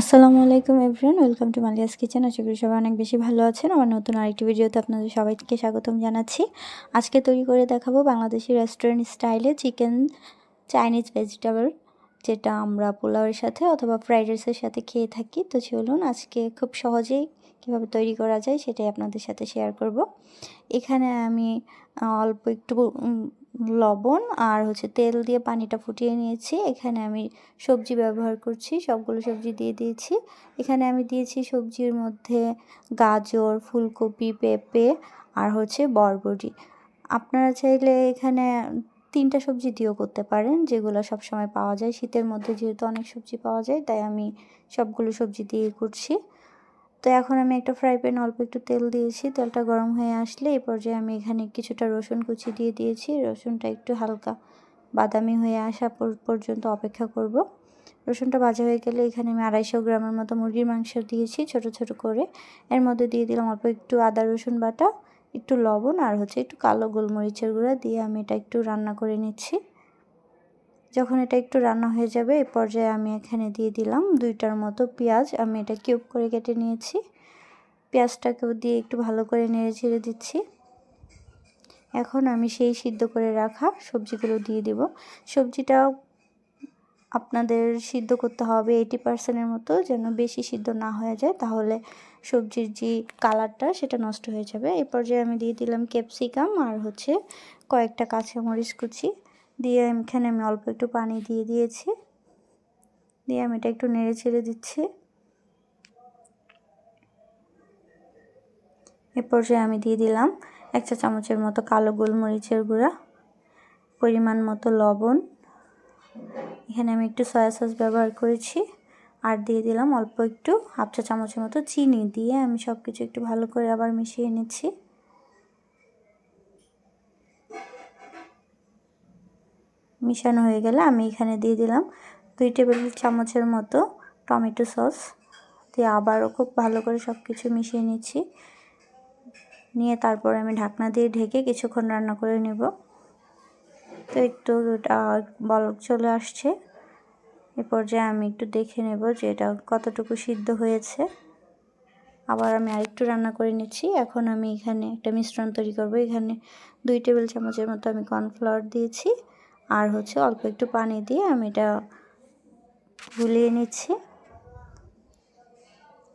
আসসালামু আলাইকুম everyone, welcome to Malia's kitchen. আশা করি সবাই অনেক বেশি ভালো আছেন। আমার নতুন আরেকটি ভিডিওতে আপনাদের সবাইকে স্বাগতম জানাচ্ছি। আজকে তৈরি করে দেখাবো বাংলাদেশি রেস্টুরেন্ট স্টাইলে চিকেন চাইনিজ ভেজিটেবল যেটা আমরা পোলাওয়ের সাথে অথবা ফ্রাইড রাইসের সাথে খেয়ে থাকি। তো চলুন আজকে খুব সহজেই কীভাবে তৈরি করা যায় সেটাই আপনাদের সাথে শেয়ার করব। এখানে আমি অল্প একটু লবণ আর হচ্ছে তেল দিয়ে পানিটা ফুটিয়ে নিয়েছি। এখানে আমি সবজি ব্যবহার করছি, সবগুলো সবজি দিয়ে দিয়েছি। এখানে আমি দিয়েছি সবজির মধ্যে গাজর, ফুলকপি, পেঁপে আর হচ্ছে বরবটি। আপনারা চাইলে এখানে তিনটা সবজি দিয়েও করতে পারেন, যেগুলো সব সময় পাওয়া যায়। শীতের মধ্যে যেহেতু অনেক সবজি পাওয়া যায়, তাই আমি সবগুলো সবজি দিয়ে করছি। তো এখন আমি একটা ফ্রাই প্যানে অল্প একটু তেল দিয়েছি। তেলটা গরম হয়ে আসলে এই পর্যায়ে আমি এখানে কিছুটা রসুন কুচি দিয়ে দিয়েছি। রসুনটা একটু হালকা বাদামি হয়ে আসা পর্যন্ত অপেক্ষা করব। রসুনটা ভাজা হয়ে গেলে এখানে আমি আড়াইশো গ্রামের মতো মুরগির মাংস দিয়েছি ছোট ছোট করে। এর মধ্যে দিয়ে দিলাম অল্প একটু আদা রসুন বাটা। একটু লবণ আর হচ্ছে একটু কালো গোলমরিচের গুঁড়া দিয়ে আমি এটা একটু রান্না করে নিচ্ছি। যখন এটা একটু রান্না হয়ে যাবে এই পর্যায়ে আমি এখানে দিয়ে দিলাম দুইটার মতো পেঁয়াজ। আমি এটা কিউব করে কেটে নিয়েছি। পেঁয়াজটাকেও দিয়ে একটু ভালো করে নেড়ে ছেড়ে দিচ্ছি। এখন আমি সেই সিদ্ধ করে রাখা সবজিগুলো দিয়ে দিব। সবজিটাও আপনাদের সিদ্ধ করতে হবে এইটি পার্সেন্টের মতো যেন বেশি সিদ্ধ না হয়ে যায়, তাহলে সবজির যে কালারটা সেটা নষ্ট হয়ে যাবে। এই পর্যায়ে আমি দিয়ে দিলাম ক্যাপসিকাম আর হচ্ছে কয়েকটা কাঁচামরিচ কুচি। দিয়ে এখানে আমি অল্প একটু পানি দিয়ে দিয়েছি। দিয়ে আমি এটা একটু নেড়ে ছেড়ে দিচ্ছি। এ পর্যায়ে আমি দিয়ে দিলাম এক চা চামচের মতো কালো গোলমরিচের গুঁড়া, পরিমাণ মতো লবণ এখানে আমি একটু সয়া সস ব্যবহার করেছি। আর দিয়ে দিলাম অল্প একটু হাফ চা চামচের মতো চিনি দিয়ে আমি সব কিছু একটু ভালো করে আবার মিশিয়ে নিচ্ছি। মিশানো হয়ে গেলে আমি এখানে দিয়ে দিলাম দুই টেবিল চামচের মতো টমেটো সস। দিয়ে আবারও খুব ভালো করে সব কিছু মিশিয়ে নিচ্ছি। নিয়ে তারপরে আমি ঢাকনা দিয়ে ঢেকে কিছুক্ষণ রান্না করে নেব। তো একটু বলক চলে আসছে। এ পর্যায়ে আমি একটু দেখে নেব যে এটা কতটুকু সিদ্ধ হয়েছে। আবার আমি আরেকটু রান্না করে নিচ্ছি। এখন আমি এখানে একটা মিশ্রণ তৈরি করব। এখানে দুই টেবিল চামচের মতো আমি কর্নফ্লাওয়ার দিয়েছি। আর হচ্ছে অল্প একটু পানি দিয়ে আমি এটা গুলিয়ে নিচ্ছি।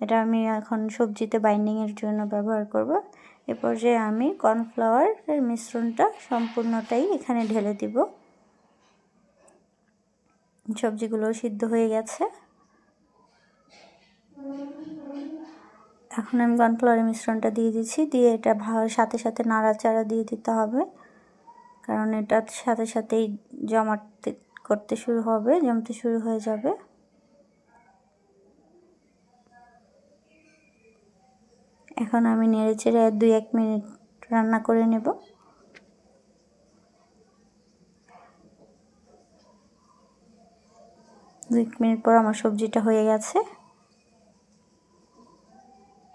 এটা আমি এখন সবজিতে বাইন্ডিংয়ের জন্য ব্যবহার করব। এ পর্যায়ে আমি কর্নফ্লাওয়ারের মিশ্রণটা সম্পূর্ণটাই এখানে ঢেলে দিব। সবজিগুলো সিদ্ধ হয়ে গেছে। এখন আমি কর্নফ্লাওয়ারের মিশ্রণটা দিয়ে দিচ্ছি। দিয়ে এটা সাথে সাথে নাড়াচাড়া দিয়ে দিতে হবে। কারণ এটার সাথে সাথেই জমাতে করতে শুরু হবে, জমতে শুরু হয়ে যাবে। এখন আমি নেড়ে চেড়ে দুই এক মিনিট রান্না করে নেব। দুই মিনিট পর আমার সবজিটা হয়ে গেছে।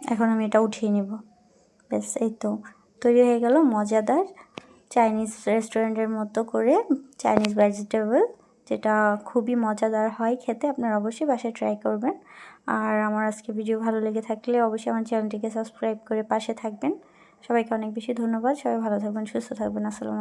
এখন আমি এটা উঠিয়ে নেব। ব্যাস, এই তো। তৈরি হয়ে গেল মজাদার চাইনিজ রেস্টুরেন্টের মতো করে চাইনিজ ভেজিটেবল যেটা খুবই মজাদার হয় খেতে, আপনারা অবশ্যই বাসায় ট্রাই করবেন। আর আমার আজকে ভিডিও ভালো লেগে থাকলে অবশ্যই আমার চ্যানেলটিকে সাবস্ক্রাইব করে পাশে থাকবেন। সবাইকে অনেক বেশি ধন্যবাদ। সবাই ভালো থাকবেন, সুস্থ থাকবেন। আসসালামু